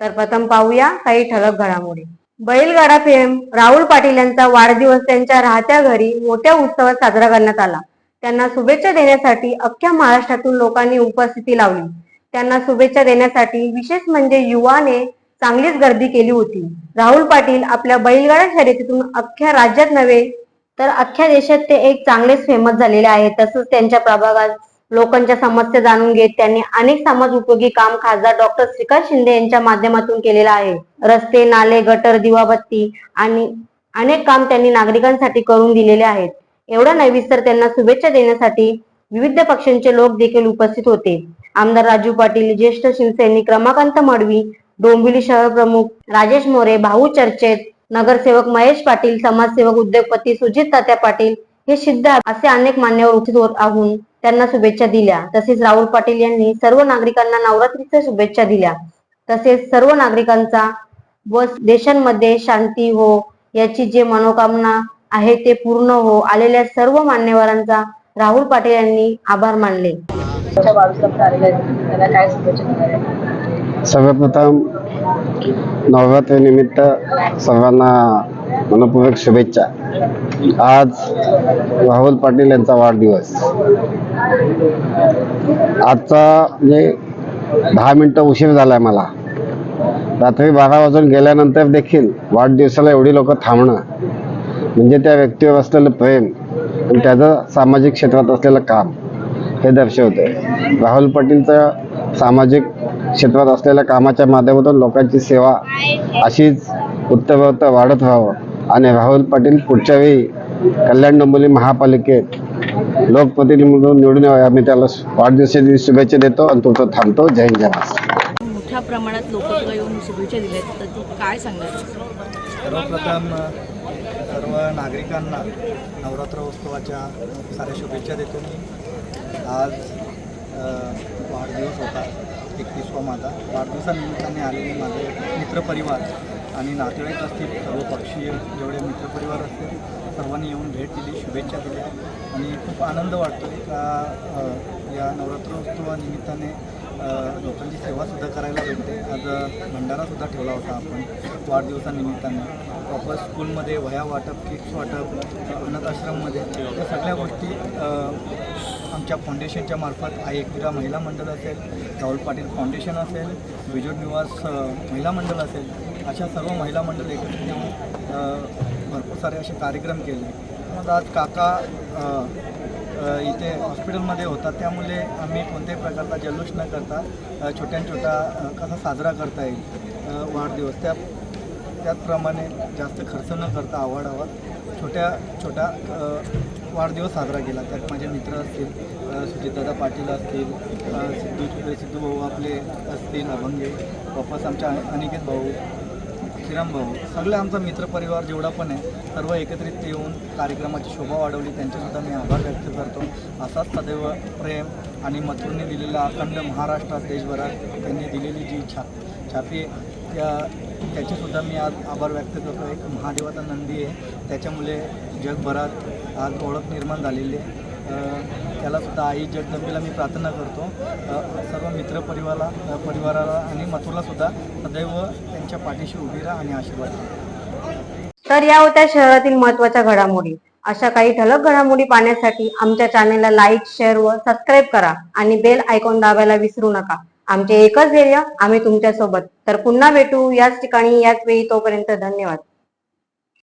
तर प्रथम पाहूया काही ठळक घडामोडी. बैलगाडा फेम राहुल पाटील यांचा वाढदिवस त्यांच्या राहत्या घरी मोठ्या उत्सवात साजरा करण्यात आला. त्यांना शुभेच्छा देण्यासाठी अख्ख्या महाराष्ट्रातून लोकांनी उपस्थिती लावली. त्यांना शुभेच्छा देण्यासाठी विशेष म्हणजे युवाने चांगलीच गर्दी केली होती. राहुल पाटील आपल्या बैलगाडा शर्यतीतून अख्ख्या राज्यात नव्हे तर अख्ख्या देशात ते एक चांगलेच फेमस झालेले आहेत. तसंच त्यांच्या प्रभागात लोकांच्या समस्या जाणून घेत त्यांनी अनेक समाज उपयोगी काम खासदार डॉक्टर श्रीकांत शिंदे यांच्या माध्यमातून केलेलं आहे. रस्ते नाले गटर दिवाबत्ती आणि अनेक काम त्यांनी नागरिकांसाठी करून दिलेले आहेत. एवढं नव्हे तर त्यांना शुभेच्छा देण्यासाठी विविध पक्षांचे लोक देखील उपस्थित होते. आमदार राजू पाटील ज्येष्ठ शिवसैनिक रमाकांत मडवी डोंबिवली शहर प्रमुख राजेश मोरे भाऊ चर्चेत नगरसेवक महेश पाटील समाजसेवक उद्योगपती सुजित तात्या पाटील हे सिद्ध असे अनेक मान्यवर उपस्थित होत आहोत. त्यांना शुभेच्छा दिल्या. तसेच राहुल पाटील यांनी सर्व नागरिकांना नवरात्रीच्या शुभेच्छा दिल्या. तसेच सर्व नागरिकांचा व देशांमध्ये शांती हो याची जे मनोकामना आहे ते पूर्ण हो आलेल्या सर्व मान्यवरांचा राहुल पाटील यांनी आभार मानले. सर्वप्रथम नवरात्रीनिमित्त सर्वांना मनपूर्वक शुभेच्छा. आज राहुल पाटील यांचा वाढदिवस. आजचा म्हणजे दहा मिनटं उशीर झाला आहे मला रात्री बारा वाजून गेल्यानंतर देखील वाढदिवसाला एवढी लोक थांबणं म्हणजे त्या व्यक्तीवर असलेलं प्रेम आणि त्याचं सामाजिक क्षेत्रात असलेलं काम हे दर्शवते राहुल पाटीलचं सामाजिक क्षेत्रात असलेल्या कामाच्या माध्यमातून लोकांची सेवा अशीच उत्तरोत्तर वाढत व्हावं. आणि राहुल पाटील पुढच्या वेळी कल्याण डोंबिवली महापालिकेत लोकप्रतिनिधी म्हणून निवडून यावे. आम्ही त्याला वाढदिवसाची शुभेच्छा देतो आणि तुमचं थांबतो. जय हिंद जय महाराष्ट्र. मोठ्या प्रमाणात लोक येऊन शुभेच्छा दिल्यात. तर तू काय सांगणार? सर्वप्रथम सर्व नागरिकांना नवरात्र उत्सवाच्या साऱ्या शुभेच्छा देतो मी. आज वाढदिवस होता एकतीसवा माझा. वाढदिवसानिमित्ताने आलेले माझे मित्रपरिवार आणि नातेवाईक असतील सर्व पक्षीय जेवढे मित्रपरिवार असतील सर्वांनी येऊन भेट दिली शुभेच्छा दिल्या. आणि खूप आनंद वाटतो का या नवरात्रोत्सवानिमित्ताने लोकांची सेवासुद्धा करायला भेटते. आज भंडारासुद्धा ठेवला होता आपण वाढदिवसानिमित्ताने. प्रॉपर स्कूलमध्ये वह्या वाटप किट्स वाटप अनाथ आश्रममध्ये या सगळ्या गोष्टी आमच्या फाउंडेशनच्या मार्फत आई एकविरा महिला मंडळ असेल राहुल पाटील फाउंडेशन असेल बिजोड निवास महिला मंडळ असेल अशा सर्व महिला मंडळ एकत्रित येऊन भरपूर सारे असे कार्यक्रम केले. मग आज काका इथे हॉस्पिटलमध्ये होता त्यामुळे आम्ही कोणत्याही प्रकारचा जल्लोष न करता छोट्या छोटा कसा साजरा करता येईल वाढदिवस. त्या त्याचप्रमाणे जास्त खर्च न करता आवाडावर छोट्या छोटा वाढदिवस साजरा केला. त्यात माझे मित्र असतील अ, सुजितदादा पाटील असतील सिद्धू सिद्धू भाऊ आपले असतील अभंगे वापस आमच्या अनिकेत भाऊ श्रीराम भाऊ सगळे आमचा मित्रपरिवार जेवढा पण आहे सर्व एकत्रित येऊन कार्यक्रमाची शोभा वाढवली. त्यांच्यासुद्धा मी आभार व्यक्त करतो. असाच सदैव प्रेम आणि मथुरने दिलेला अखंड महाराष्ट्रात देशभरात त्यांनी दिलेली जी छा छापी त्या त्याचेसुद्धा मी आज आभार व्यक्त करतो. एक महादेवाचा नंदी आहे. त्याच्यामुळे जगभरात आज ओळख निर्माण झालेली आहे. त्यालासुद्धा आई जगदंबेला मी प्रार्थना करतो. सर्व मित्रपरिवाराला परिवाराला आणि मथुरलासुद्धा सदैव त्यांच्या पाठीशी उभी राहा आणि आशीर्वाद तर या होत्या शहरातील महत्त्वाच्या घडामोडी. अशा काही ठळक घडामोडी पाहण्यासाठी आमच्या चॅनेलला लाईक शेअर व सबस्क्राईब करा आणि बेल आयकॉन दाबायला विसरू नका. आमचे एकच ध्येय आम्ही तुमच्यासोबत तर पुन्हा भेटू याच ठिकाणी याच वेळी तोपर्यंत धन्यवाद.